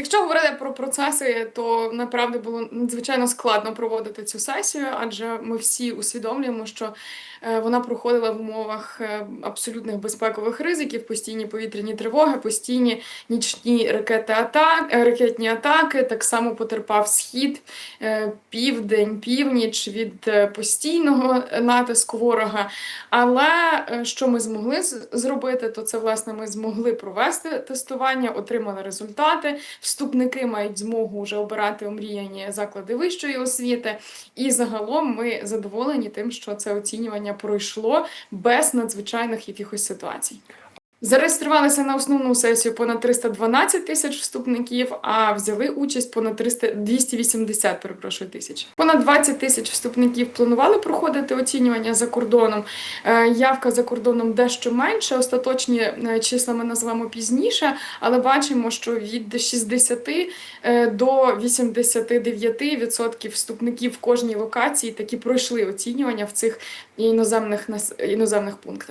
Якщо говорити про процеси, то направді було надзвичайно складно проводити цю сесію, адже ми всі усвідомлюємо, що е, вона проходила в умовах е, абсолютних безпекових ризиків, постійні повітряні тривоги, постійні нічні ракети атак, е, ракетні атаки. Так само потерпав схід, південь, північ від постійного натиску ворога. Але що ми змогли зробити, то це власне ми змогли провести тестування, отримали результати. Вступники мають змогу вже обирати омріяні заклади вищої освіти. І загалом ми задоволені тим, що це оцінювання пройшло без надзвичайних якихось ситуацій. Зареєструвалися на основну сесію понад 312 тисяч вступників, а взяли участь понад 300, 280 перепрошую, тисяч. Понад 20 тисяч вступників планували проходити оцінювання за кордоном. Е, Явка за кордоном дещо менше. Остаточні е, числа ми назвемо пізніше, але бачимо, що від 60 е, до 89% вступників в кожній локації таки пройшли оцінювання в цих іноземних іноземних пунктах.